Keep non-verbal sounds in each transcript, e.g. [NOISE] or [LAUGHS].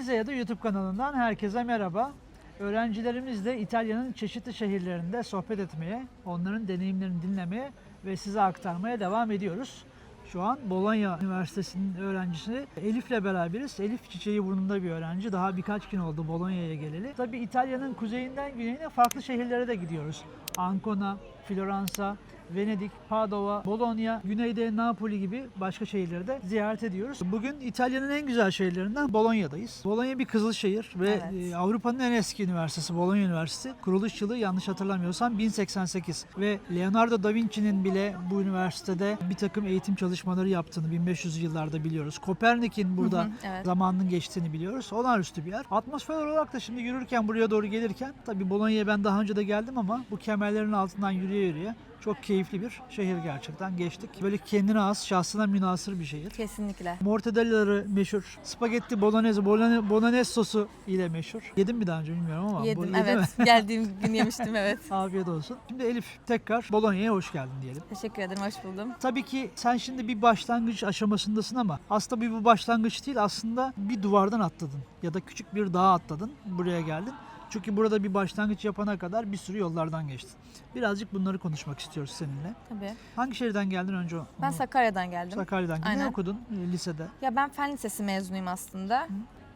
Pizza'ya YouTube kanalından herkese merhaba. Öğrencilerimizle İtalya'nın çeşitli şehirlerinde sohbet etmeye, onların deneyimlerini dinlemeye ve size aktarmaya devam ediyoruz. Şu an Bologna Üniversitesi'nin öğrencisi Elif'le beraberiz. Elif çiçeği burnunda bir öğrenci. Daha birkaç gün oldu Bologna'ya geleli. Tabii İtalya'nın kuzeyinden güneyine farklı şehirlere de gidiyoruz. Ancona, Floransa, Venedik, Padova, Bologna, güneyde Napoli gibi başka şehirleri de ziyaret ediyoruz. Bugün İtalya'nın en güzel şehirlerinden Bologna'dayız. Bologna bir kızıl şehir ve Evet. e, Avrupa'nın en eski üniversitesi Bologna Üniversitesi. Kuruluş yılı yanlış hatırlamıyorsam 1088 ve Leonardo da Vinci'nin bile bu üniversitede bir takım eğitim çalışmaları yaptığını 1500 yıllarda biliyoruz. Kopernik'in burada Hı hı, evet. zamanının geçtiğini biliyoruz. Olağanüstü bir yer. Atmosfer olarak da şimdi yürürken buraya doğru gelirken tabii Bologna'ya ben daha önce de geldim ama bu kemerlerin altından yürüye yürüye çok keyifli bir şehir gerçekten geçtik. Böyle kendine has, şahsına münasır bir şehir. Kesinlikle. Mortadellaları meşhur. Spagetti bolognese, bolone- bolognese sosu ile meşhur. Yedim mi daha önce bilmiyorum ama. bu- Yedim yedin mi? evet. [LAUGHS] Geldiğim gün yemiştim evet. [LAUGHS] Afiyet olsun. Şimdi Elif tekrar Bologna'ya hoş geldin diyelim. Teşekkür ederim. Hoş buldum. Tabii ki sen şimdi bir başlangıç aşamasındasın ama aslında bir bu başlangıç değil aslında bir duvardan atladın ya da küçük bir dağa atladın buraya geldin. Çünkü burada bir başlangıç yapana kadar bir sürü yollardan geçtin. Birazcık bunları konuşmak istiyoruz seninle. Tabii. Hangi şehirden geldin önce? o- Ben onu- Sakarya'dan geldim. Sakarya'dan. Ne Aynen. okudun e, lisede? Ya ben fen lisesi mezunuyum aslında.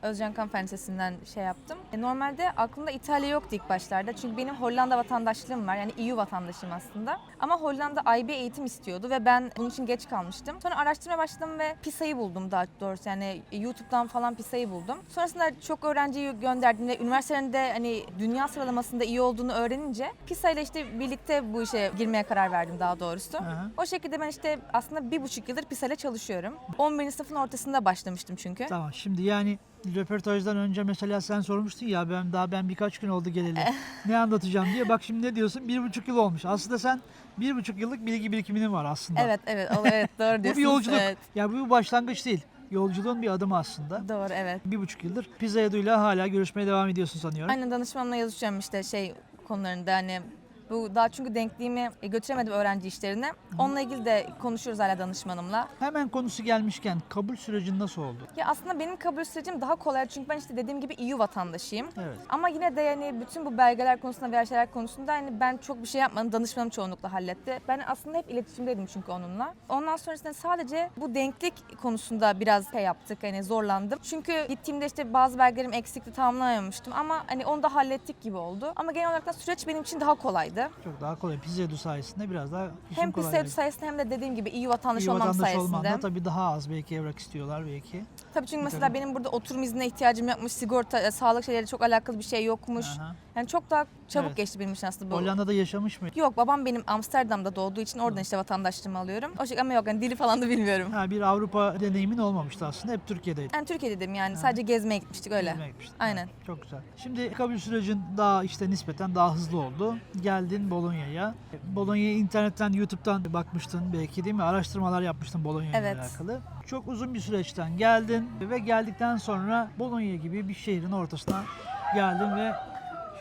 Özcan Kan Fen Lisesi'nden şey yaptım. E, normalde aklımda İtalya yoktu ilk başlarda. Çünkü benim Hollanda vatandaşlığım var. Yani EU vatandaşıyım aslında. Ama Hollanda IB eğitim istiyordu ve ben bunun için geç kalmıştım. Sonra araştırmaya başladım ve PISA'yı buldum daha doğrusu. Yani YouTube'dan falan PISA'yı buldum. Sonrasında çok öğrenciyi gönderdiğimde üniversitelerinde hani dünya sıralamasında iyi olduğunu öğrenince PISA ile işte birlikte bu işe girmeye karar verdim daha doğrusu. Aha. O şekilde ben işte aslında bir buçuk yıldır PISA ile çalışıyorum. 11. sınıfın ortasında başlamıştım çünkü. Tamam. Şimdi yani röportajdan önce mesela sen sormuştun ya ben daha ben birkaç gün oldu geleli. ne anlatacağım diye. Bak şimdi ne diyorsun? Bir buçuk yıl olmuş. Aslında sen bir buçuk yıllık bilgi birikiminin var aslında. Evet evet o- evet [LAUGHS] doğru Bu diyorsunuz. bir yolculuk. Evet, Ya bu bir başlangıç değil. Yolculuğun bir adımı aslında. doğru evet. Bir buçuk yıldır Pizza Edu'yla hala görüşmeye devam ediyorsun sanıyorum. Aynen danışmanla yazışıyorum işte şey konularında hani bu daha çünkü denkliğimi götüremedim öğrenci işlerine. Onunla ilgili de konuşuyoruz hala danışmanımla. Hemen konusu gelmişken kabul sürecin nasıl oldu? Ya aslında benim kabul sürecim daha kolay çünkü ben işte dediğim gibi EU vatandaşıyım. Evet. Ama yine de yani bütün bu belgeler konusunda veya şeyler konusunda hani ben çok bir şey yapmadım. Danışmanım çoğunlukla halletti. Ben aslında hep iletişimdeydim çünkü onunla. Ondan sonrasında sadece bu denklik konusunda biraz şey yaptık. Hani zorlandım. Çünkü gittiğimde işte bazı belgelerim eksikti tamamlayamamıştım ama hani onu da hallettik gibi oldu. Ama genel olarak da süreç benim için daha kolaydı. Çok daha kolay. Pizza Edu sayesinde biraz daha işin Hem. PİSA sayesinde hem de dediğim gibi iyi vatandaş İyi olmam vatandaş sayesinde. olman da tabii daha az belki evrak istiyorlar belki. Tabii çünkü mesela benim burada oturum iznine ihtiyacım yokmuş, sigorta, e, sağlık şeyleri çok alakalı bir şey yokmuş. Aha. Yani çok daha çabuk Evet. geçti benim için aslında bu. Hollanda'da yaşamış mı? Yok babam benim Amsterdam'da doğduğu için oradan işte vatandaşlığımı alıyorum. O şekilde ama yok yani dili falan da bilmiyorum. Ha, bir Avrupa deneyimin olmamıştı aslında. Hep Türkiye'deydin. Yani Türkiye'deydim yani sadece gezmeye gitmiştik öyle. Gezmeye gitmiştin. Aynen. Ha, Çok güzel. Şimdi kabul sürecin daha işte nispeten daha hızlı oldu. Geldin Bologna'ya. Bologna'ya internetten, YouTube'dan bakmıştın belki değil mi? Araştırmalar yapmıştın Bologna ile Evet. alakalı. Çok uzun bir süreçten geldin ve geldikten sonra Bologna gibi bir şehrin ortasına geldin ve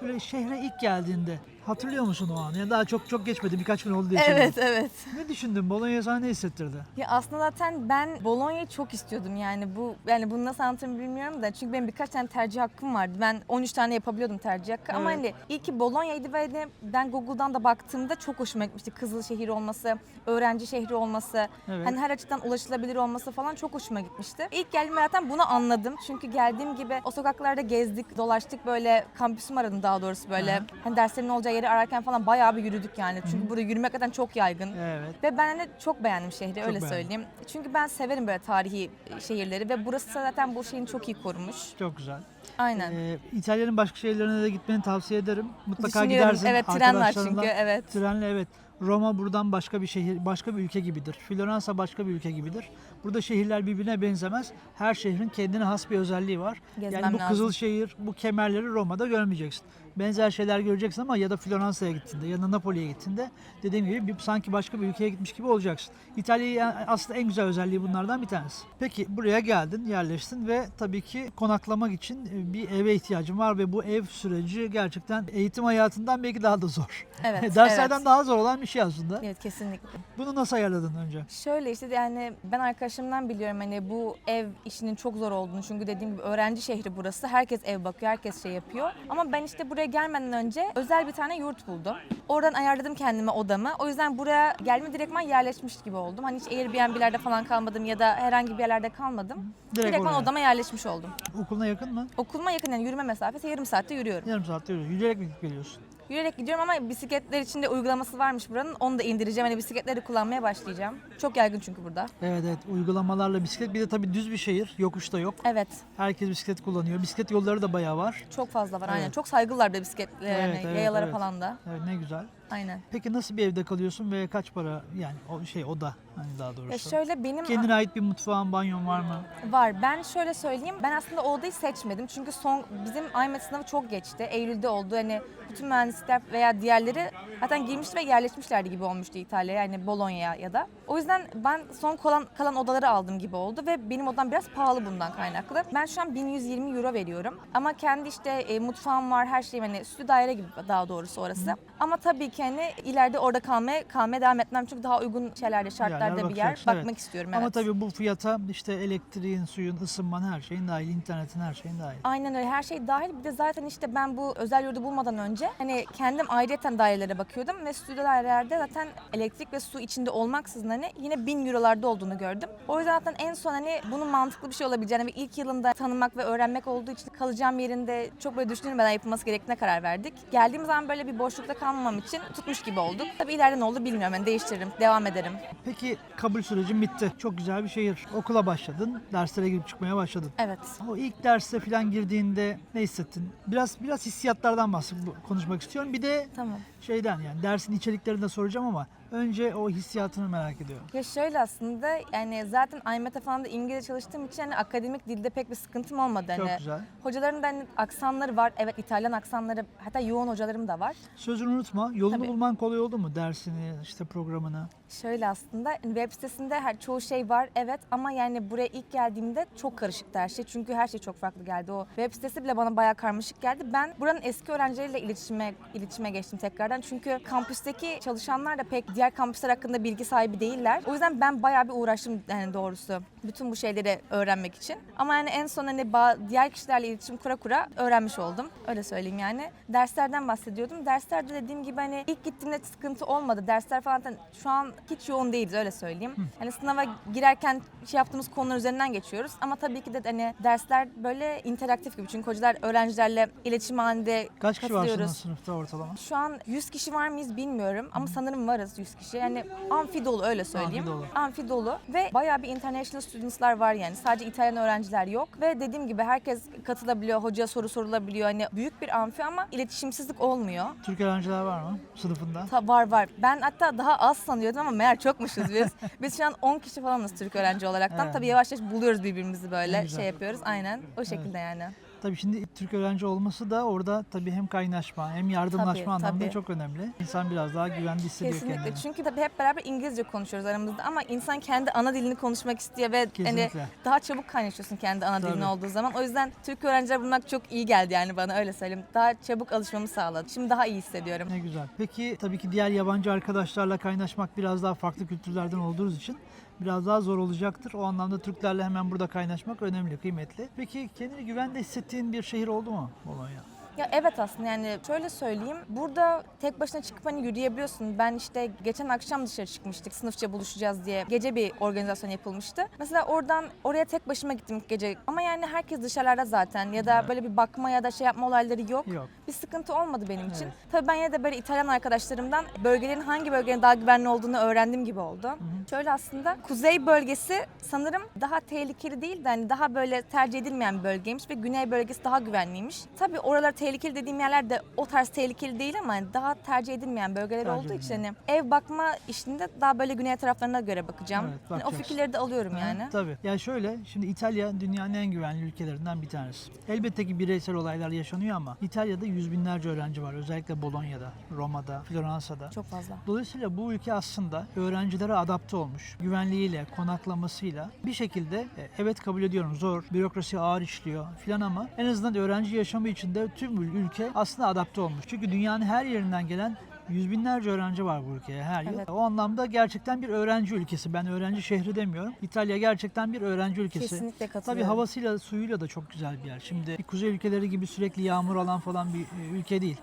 şöyle şehre ilk geldiğinde hatırlıyor musun o anı? Ya daha çok çok geçmedi birkaç gün oldu diye Evet söylüyorum. evet. Ne düşündün? Bologna sana ne hissettirdi? Ya aslında zaten ben Bologna'yı çok istiyordum yani bu yani bunu nasıl anlatırım bilmiyorum da çünkü benim birkaç tane tercih hakkım vardı. Ben 13 tane yapabiliyordum tercih hakkı ama hani iyi ki Bologna'ydı ve de ben Google'dan da baktığımda çok hoşuma gitmişti. Kızıl şehir olması, öğrenci şehri olması, Evet. hani her açıdan ulaşılabilir olması falan çok hoşuma gitmişti. İlk geldiğimde zaten bunu anladım. Çünkü geldiğim gibi o sokaklarda gezdik, dolaştık böyle kampüsümü aradım daha doğrusu böyle. Hani derslerin olacağı yeri ararken falan bayağı bir yürüdük yani. Çünkü burada yürümek zaten çok yaygın. Evet. Ve ben de çok beğendim şehri öyle beğendim. söyleyeyim. Çünkü ben severim böyle tarihi şehirleri ve burası zaten bu şehrini çok iyi korumuş. Çok güzel. Aynen. Ee, İtalya'nın başka şehirlerine de gitmeni tavsiye ederim. Mutlaka Düşünüyorum. gidersin. Evet tren var çünkü evet. Trenle evet. Roma buradan başka bir şehir, başka bir ülke gibidir. Floransa başka bir ülke gibidir. Burada şehirler birbirine benzemez. Her şehrin kendine has bir özelliği var. Gezmem yani bu lazım. kızıl şehir, bu kemerleri Roma'da görmeyeceksin. benzer şeyler göreceksin ama ya da Floransa'ya gittiğinde ya da Napoli'ye gittiğinde dediğim gibi bir, sanki başka bir ülkeye gitmiş gibi olacaksın. İtalya'yı yani aslında en güzel özelliği bunlardan bir tanesi. Peki buraya geldin, yerleştin ve tabii ki konaklamak için e, bir eve ihtiyacın var ve bu ev süreci gerçekten eğitim hayatından belki daha da zor. Evet. [LAUGHS] Derslerden evet. daha zor olan bir şey aslında. Evet kesinlikle. Bunu nasıl ayarladın önce? Şöyle işte yani ben arkadaşımdan biliyorum hani bu ev işinin çok zor olduğunu çünkü dediğim gibi öğrenci şehri burası. Herkes ev bakıyor, herkes şey yapıyor. Ama ben işte buraya gelmeden önce özel bir tane yurt buldum. Oradan ayarladım kendime odamı. O yüzden buraya gelme direktman yerleşmiş gibi oldum. Hani hiç Airbnb'lerde falan kalmadım ya da herhangi bir yerlerde kalmadım. Direkt Direktman oraya. odama yerleşmiş oldum. Okuluna yakın mı? Okuluma yakın yani yürüme mesafesi yarım saatte yürüyorum. Yarım saatte yürü. Yürüyerek mi geliyorsun? Yürüyerek gidiyorum ama bisikletler için de uygulaması varmış buranın. Onu da indireceğim. Hani bisikletleri kullanmaya başlayacağım. Çok yaygın çünkü burada. Evet evet uygulamalarla bisiklet bir de tabii düz bir şehir yokuş da yok. Evet. Herkes bisiklet kullanıyor. Bisiklet yolları da bayağı var. Çok fazla var aynen. Evet. Çok saygılılar da bisikletlere, Evet, yani evet, yayalara evet. falan da. Evet ne güzel. Aynen. Peki nasıl bir evde kalıyorsun ve kaç para yani o şey oda hani daha doğrusu. Ya şöyle benim Kendine ait bir mutfağın, banyon var mı? var. Ben şöyle söyleyeyim. Ben aslında o odayı seçmedim. Çünkü son bizim IMET sınavı çok geçti. Eylül'de oldu. Hani bütün mühendislikler veya diğerleri zaten girmişti ve yerleşmişlerdi gibi olmuştu İtalya'ya. Yani Bologna ya da. O yüzden ben son kalan, kalan odaları aldım gibi oldu ve benim odam biraz pahalı bundan kaynaklı. Ben şu an 1120 euro veriyorum. Ama kendi işte e, mutfağım var, her şeyim hani stüdyo daire gibi daha doğrusu orası. Ama tabii ki hani ileride orada kalmaya kalmaya devam etmem çünkü daha uygun şeylerde, şartlarda bir yer bakmak evet. istiyorum. Ama evet. tabii bu fiyata işte elektriğin, suyun, ısınman her şeyin dahil, internetin her şeyin dahil. Aynen öyle her şey dahil. Bir de zaten işte ben bu özel yurdu bulmadan önce hani kendim ayrıyeten dairelere bakıyordum ve stüdyo dairelerde zaten elektrik ve su içinde olmaksızın hani yine 1000 eurolarda olduğunu gördüm. O yüzden zaten en son hani bunun mantıklı bir şey olabileceğini ve ilk yılında tanımak ve öğrenmek olduğu için kalacağım yerinde çok böyle düşünülmeden yapılması gerektiğine karar verdik. Geldiğim zaman böyle bir boşlukta kalmamam için tutmuş gibi olduk. Tabii ileride ne olur bilmiyorum. Yani değiştiririm, devam ederim. Peki kabul sürecin bitti. Çok güzel bir şehir. Okula başladın, derslere girip çıkmaya başladın. Evet. O ilk derse falan girdiğinde ne hissettin? Biraz biraz hissiyatlardan bahset konuşmak istiyorum. Bir de Tamam. şeyden yani dersin içeriklerini de soracağım ama önce o hissiyatını merak ediyorum. Ya şöyle aslında yani zaten IMET'e falan da İngilizce çalıştığım için hani akademik dilde pek bir sıkıntım olmadı. Çok Hani güzel. Hocaların da hani aksanları var. Evet İtalyan aksanları hatta yoğun hocalarım da var. Sözünü unutma. Yolunu Tabii. bulman kolay oldu mu? Dersini, işte programını. Şöyle aslında hani web sitesinde her çoğu şey var evet ama yani buraya ilk geldiğimde çok karışıktı her şey. Çünkü her şey çok farklı geldi. O web sitesi bile bana bayağı karmaşık geldi. Ben buranın eski öğrencileriyle iletişime iletişime geçtim tekrardan. Çünkü kampüsteki çalışanlar da pek diğer kampüsler hakkında bilgi sahibi değiller. O yüzden ben bayağı bir uğraştım yani doğrusu bütün bu şeyleri öğrenmek için. Ama yani en son hani diğer kişilerle iletişim kura kura öğrenmiş oldum. Öyle söyleyeyim yani. Derslerden bahsediyordum. Derslerde dediğim gibi hani ilk gittiğimde sıkıntı olmadı. Dersler falan zaten şu an hiç yoğun değiliz öyle söyleyeyim. Hani sınava girerken şey yaptığımız konular üzerinden geçiyoruz. Ama tabii ki de hani dersler böyle interaktif gibi. Çünkü hocalar öğrencilerle iletişim halinde Kaç kişi var senin katılıyoruz. sınıfta ortalama? Şu an 100 kişi var mıyız bilmiyorum ama sanırım varız 100 kişi. Yani amfi dolu öyle söyleyeyim. Amfi dolu. Amfi dolu ve bayağı bir international students'lar var yani. Sadece İtalyan öğrenciler yok ve dediğim gibi herkes katılabiliyor, hocaya soru sorulabiliyor. Hani büyük bir amfi ama iletişimsizlik olmuyor. Türk öğrenciler var mı sınıfında? Ta, var var. Ben hatta daha az sanıyordum ama meğer çokmuşuz biz. [LAUGHS] biz şu an 10 kişi falanız Türk öğrenci olaraktan. Evet. Tabii yavaş yavaş buluyoruz birbirimizi böyle şey yapıyoruz. Aynen o şekilde yani. Tabii şimdi Türk öğrenci olması da orada tabii hem kaynaşma hem yardımlaşma Tabii, anlamında tabii. çok önemli. İnsan biraz daha güvende hissediyor Kesinlikle. kendini. Çünkü tabii hep beraber İngilizce konuşuyoruz aramızda ama insan kendi ana dilini konuşmak istiyor ve hani daha çabuk kaynaşıyorsun kendi ana dilin Tabii. olduğu zaman. O yüzden Türk öğrenciler bulmak çok iyi geldi yani bana öyle söyleyeyim. Daha çabuk alışmamı sağladı. Şimdi daha iyi hissediyorum. Ne güzel. Peki tabii ki diğer yabancı arkadaşlarla kaynaşmak biraz daha farklı kültürlerden olduğunuz için biraz daha zor olacaktır. O anlamda Türklerle hemen burada kaynaşmak önemli, kıymetli. Peki kendini güvende hissettiğin bir şehir oldu mu Bologna? Ya evet aslında yani şöyle söyleyeyim. Burada tek başına çıkıp hani yürüyebiliyorsun. Ben işte geçen akşam dışarı çıkmıştık. Sınıfça buluşacağız diye. Gece bir organizasyon yapılmıştı. Mesela oradan oraya tek başıma gittim gece. Ama yani herkes dışarıda zaten ya da böyle bir bakma ya da şey yapma olayları yok. Yok. Bir sıkıntı olmadı benim için. Tabii ben yine de böyle İtalyan arkadaşlarımdan bölgelerin hangi bölgenin daha güvenli olduğunu öğrendiğim gibi oldu. Şöyle aslında kuzey bölgesi sanırım daha tehlikeli değil de hani daha böyle tercih edilmeyen bir bölgeymiş ve güney bölgesi daha güvenliymiş. Tabii oraları tehlikeli dediğim yerler de o tarz tehlikeli değil ama daha tercih edilmeyen bölgeler Tercih olduğu için hani ev bakma işinde daha böyle güney taraflarına göre bakacağım. Evet, Hani o fikirleri de alıyorum Ha, yani. Tabii. Ya şöyle, şimdi İtalya dünyanın en güvenli ülkelerinden bir tanesi. Elbette ki bireysel olaylar yaşanıyor ama İtalya'da yüz binlerce öğrenci var. Özellikle Bolonya'da, Roma'da, Floransa'da. Çok fazla. Dolayısıyla bu ülke aslında öğrencilere adapte olmuş. Güvenliğiyle, konaklamasıyla bir şekilde e, evet kabul ediyorum zor, bürokrasi ağır işliyor filan ama en azından öğrenci yaşamı içinde tüm ülke aslında adapte olmuş. Çünkü dünyanın her yerinden gelen Yüz binlerce öğrenci var bu ülkeye her yıl. Evet. O anlamda gerçekten bir öğrenci ülkesi. Ben öğrenci şehri demiyorum. İtalya gerçekten bir öğrenci ülkesi. Kesinlikle Tabii katılıyorum. havasıyla, suyuyla da çok güzel bir yer. Şimdi kuzey ülkeleri gibi sürekli yağmur alan falan bir e, ülke değil.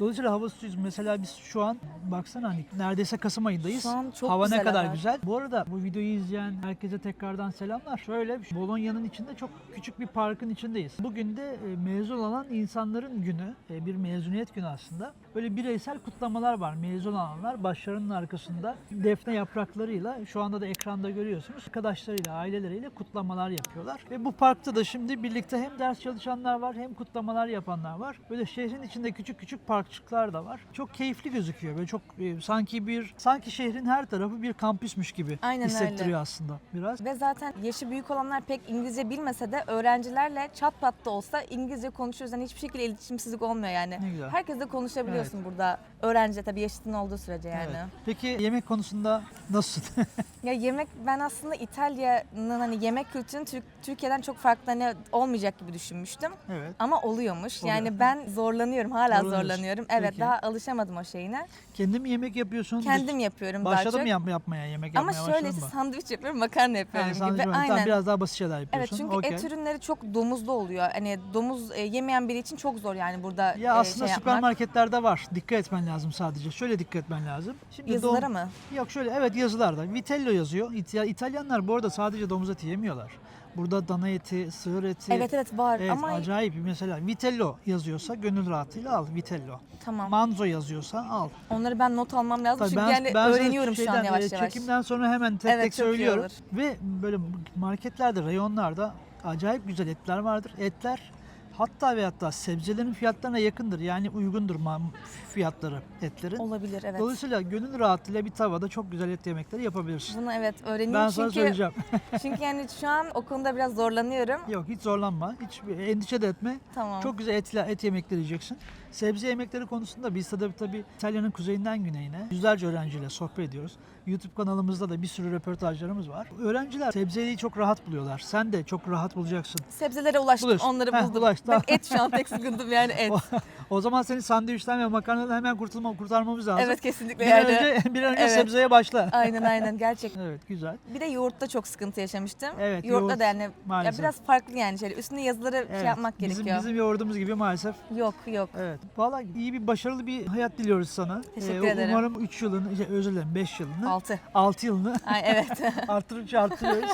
Dolayısıyla hava suyu mesela biz şu an baksana hani neredeyse Kasım ayındayız. Şu an çok hava güzel ne kadar hava. güzel. Bu arada bu videoyu izleyen herkese tekrardan selamlar. Şöyle Bolonya'nın içinde çok küçük bir parkın içindeyiz. Bugün de e, mezun olan insanların günü, e, bir mezuniyet günü aslında. Böyle bireysel kutlamalar var. Mezun olanlar başlarının arkasında defne yapraklarıyla şu anda da ekranda görüyorsunuz. Arkadaşlarıyla, aileleriyle kutlamalar yapıyorlar. Ve bu parkta da şimdi birlikte hem ders çalışanlar var hem kutlamalar yapanlar var. Böyle şehrin içinde küçük küçük parkçıklar da var. Çok keyifli gözüküyor. Böyle çok e, sanki bir sanki şehrin her tarafı bir kampüsmüş gibi Aynen hissettiriyor öyle. aslında biraz. Ve zaten yaşı büyük olanlar pek İngilizce bilmese de öğrencilerle çat pat da olsa İngilizce konuşuyoruz. Yani hiçbir şekilde iletişimsizlik olmuyor yani. Ne güzel. Herkesle konuşabiliyorsun burada. Öğrenci tabii yaşıtın olduğu sürece yani. Evet. Peki yemek konusunda nasılsın? [LAUGHS] Ya yemek ben aslında İtalya'nın hani yemek kültürünün Türk- Türkiye'den çok farklı hani olmayacak gibi düşünmüştüm. evet. Ama oluyormuş. Oluyor. Yani ben zorlanıyorum. Hala Zorlanıyorsun. zorlanıyorum. Evet Peki. daha alışamadım o şeyine. Kendin mi yemek yapıyorsun? Kendim yapıyorum daha Başladın çok. mı yap- yapmaya yemek Ama yapmaya şöyle başladın mı? sandviç yapıyorum, makarna yapıyorum Yani sandviç gibi. Tamam, Aynen. biraz daha basit şeyler Evet yapıyorsun. çünkü Okey. et ürünleri çok domuzlu oluyor. Hani domuz e, yemeyen biri için çok zor yani burada Ya e, aslında şey yapmak. süpermarketlerde var. Dikkat etmen lazım sadece. Şöyle dikkat etmen lazım. Şimdi Yazılara dom- mı? Yok şöyle evet yazılarda. Vitello yazıyor. İtalya- İtalyanlar bu arada sadece domuz eti yemiyorlar. Burada dana eti, sığır eti. Evet evet var Evet, ama acayip. Mesela Vitello yazıyorsa gönül rahatıyla al Vitello. tamam. Manzo yazıyorsa al. Onları ben not almam lazım Tabii çünkü ben- yani ben öğreniyorum şu an şeyden, yavaş e, yavaş. Çekimden sonra hemen tek Evet, tek söylüyorum. Ve böyle marketlerde, reyonlarda acayip güzel etler vardır. Etler hatta ve hatta sebzelerin fiyatlarına yakındır. Yani uygundur fiyatları etlerin. Olabilir evet. Dolayısıyla gönül rahatlığıyla bir tavada çok güzel et yemekleri yapabilirsin. Bunu evet öğreneyim Ben sana çünkü söyleyeceğim. [LAUGHS] çünkü yani şu an o konuda biraz zorlanıyorum. Yok hiç zorlanma. Hiç endişe de etme. Tamam. Çok güzel et, et yemekleri yiyeceksin. Sebze yemekleri konusunda biz tabii tabii İtalya'nın kuzeyinden güneyine yüzlerce öğrenciyle sohbet ediyoruz. YouTube kanalımızda da bir sürü röportajlarımız var. Öğrenciler sebzeyi çok rahat buluyorlar. Sen de çok rahat bulacaksın. Sebzelere ulaştım. Buluyorsun. Onları Heh, buldum. ulaştın. [LAUGHS] Bak et şu an tek sıkıntım yani et. O zaman seni sandviçten ve makarnadan hemen kurtulma, kurtarmamız lazım. evet kesinlikle Bir an yani. önce, bir önce Evet. sebzeye başla. Aynen aynen [LAUGHS] gerçekten. Evet güzel. Bir de yoğurtta çok sıkıntı yaşamıştım. Evet, Yoğurtla yoğurt da yani ya maalesef. biraz farklı yani şey. Üstüne yazıları Evet, şey yapmak bizim, gerekiyor. Bizim yoğurdumuz gibi maalesef. Yok yok. Evet. Valla iyi bir başarılı bir hayat diliyoruz sana. Ee, Teşekkür ederim. Umarım 3 yılını, şey, özür dilerim 5 yılını, Altı. 6 yılını [LAUGHS] Ay evet. artırınca artırıyoruz.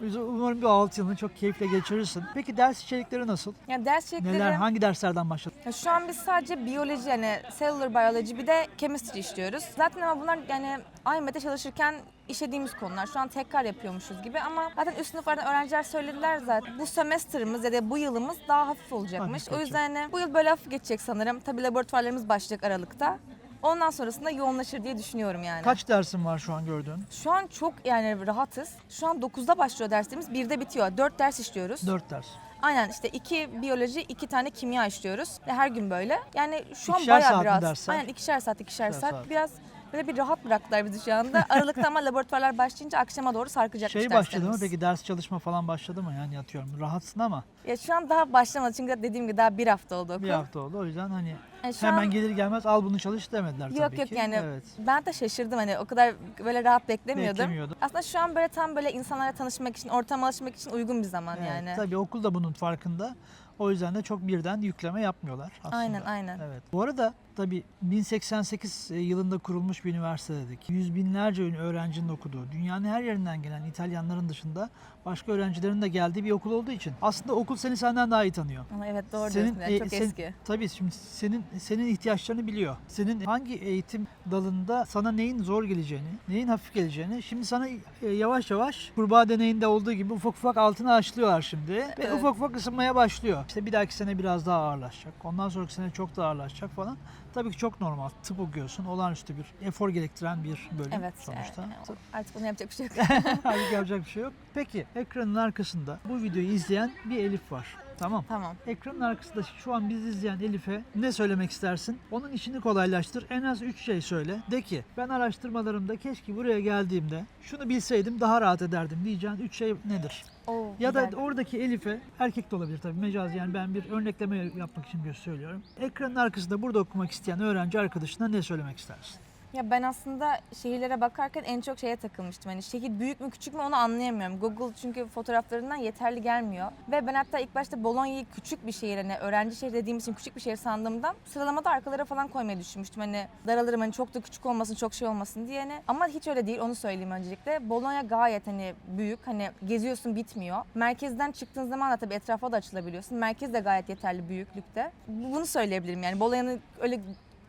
Biz Umarım bir 6 yılını çok keyifle geçirirsin. Peki ders içerikleri nasıl? Ya ders şekilleri Neler, hangi derslerden başladın? Ya şu an biz sadece biyoloji yani cellular biology bir de chemistry işliyoruz. Zaten ama bunlar yani IMET'e çalışırken işlediğimiz konular. Şu an tekrar yapıyormuşuz gibi ama zaten üst sınıflardan öğrenciler söylediler zaten. Bu semester'ımız ya da bu yılımız daha hafif olacakmış. Hafif o yüzden hani bu yıl böyle hafif geçecek sanırım. Tabii laboratuvarlarımız başlayacak Aralık'ta. Ondan sonrasında yoğunlaşır diye düşünüyorum yani. Kaç dersin var şu an gördüğün? Şu an çok yani rahatız. Şu an 9'da başlıyor derslerimiz, 1'de bitiyor. 4 ders işliyoruz. 4 ders. Aynen işte iki biyoloji, iki tane kimya işliyoruz. Ve her gün böyle. Yani şu an İkişer saat bayağı mi biraz. dersler? Aynen ikişer saat, ikişer İkişer saat. saat. Biraz böyle bir rahat bıraktılar bizi şu anda. Aralıkta ama laboratuvarlar başlayınca akşama doğru sarkacakmış Şey başladı mı derslerimiz. peki ders çalışma falan başladı mı? Yani atıyorum rahatsın ama Ya şu an daha başlamadı çünkü dediğim gibi daha bir hafta oldu okul. bir hafta oldu. O yüzden hani Yani şu hemen an- gelir gelmez al bunu çalış demediler Yok tabii yok ki. yani Evet. ben de şaşırdım hani o kadar böyle rahat beklemiyordum. Beklemiyordum. Aslında şu an böyle tam böyle insanlara tanışmak için, ortama alışmak için uygun bir zaman Evet, yani. Tabii okul da bunun farkında. O yüzden de çok birden yükleme yapmıyorlar aslında. Aynen aynen. Evet. Bu arada Tabii 1088 yılında kurulmuş bir üniversite dedik. Yüz binlerce öğrencinin okuduğu, dünyanın her yerinden gelen İtalyanların dışında başka öğrencilerin de geldiği bir okul olduğu için aslında okul seni senden daha iyi tanıyor. Ama evet doğru Senin, diyorsun. Yani e, çok sen- eski. Tabii şimdi senin senin ihtiyaçlarını biliyor. Senin hangi eğitim dalında sana neyin zor geleceğini, neyin hafif geleceğini şimdi sana e, yavaş yavaş kurbağa deneyinde olduğu gibi ufak ufak altına açlıyorlar şimdi ve Evet. ufak ufak ısınmaya başlıyor. İşte bir dahaki sene biraz daha ağırlaşacak. Ondan sonraki sene çok daha ağırlaşacak falan. Tabii ki çok normal. Tıp okuyorsun. Olağanüstü bir efor gerektiren bir bölüm Evet. sonuçta. yani artık bunu yapacak bir şey yok. [LAUGHS] Halbuki yapacak bir şey yok. Peki ekranın arkasında bu videoyu izleyen bir Elif var. Tamam. tamam. Ekranın arkasında şu an bizi izleyen Elif'e ne söylemek istersin? Onun işini kolaylaştır. En az 3 şey söyle. De ki ben araştırmalarımda keşke buraya geldiğimde şunu bilseydim daha rahat ederdim diyeceğin 3 şey nedir? Oo, Ya da güzel. oradaki Elif'e erkek de olabilir tabii mecaz yani ben bir örnekleme yapmak için bir söylüyorum. Ekranın arkasında burada okumak isteyen öğrenci arkadaşına ne söylemek istersin? Ya ben aslında şehirlere bakarken en çok şeye takılmıştım. Hani şehir büyük mü küçük mü onu anlayamıyorum. Google çünkü fotoğraflarından yeterli gelmiyor. Ve ben hatta ilk başta Bolonya'yı küçük bir şehir hani öğrenci şehir dediğim için küçük bir şehir sandığımdan sıralamada arkalara falan koymayı düşünmüştüm. Hani daralırım hani çok da küçük olmasın çok şey olmasın diye. Hani. Ama hiç öyle değil onu söyleyeyim öncelikle. Bologna gayet hani büyük hani geziyorsun bitmiyor. Merkezden çıktığın zaman da tabii etrafa da açılabiliyorsun. Merkez de gayet yeterli büyüklükte. Bunu söyleyebilirim yani Bologna'nın öyle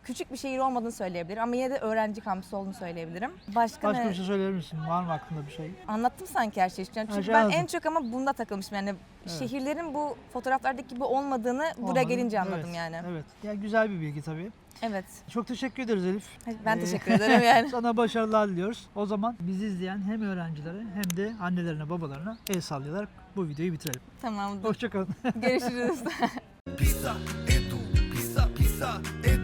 küçük bir şehir olmadığını söyleyebilirim ama yine de öğrenci kampüsü olduğunu söyleyebilirim. Başka, Başka ne? bir şey söyler misin? Var mı aklında bir şey? Anlattım sanki her şeyi. Yani Her çünkü şey ben anladım. en çok ama bunda takılmışım. Yani Evet. şehirlerin bu fotoğraflardaki gibi olmadığını buraya Olmadı. gelince anladım Evet, yani. Evet. Ya güzel bir bilgi tabii. Evet. Çok teşekkür ederiz Elif. Ben Ee, teşekkür ederim yani. [LAUGHS] Sana başarılar diliyoruz. O zaman bizi izleyen hem öğrencilere hem de annelerine babalarına el sallayarak bu videoyu bitirelim. Tamamdır. Hoşçakalın. Görüşürüz. [LAUGHS] Pisa et tu, pisa, pisa et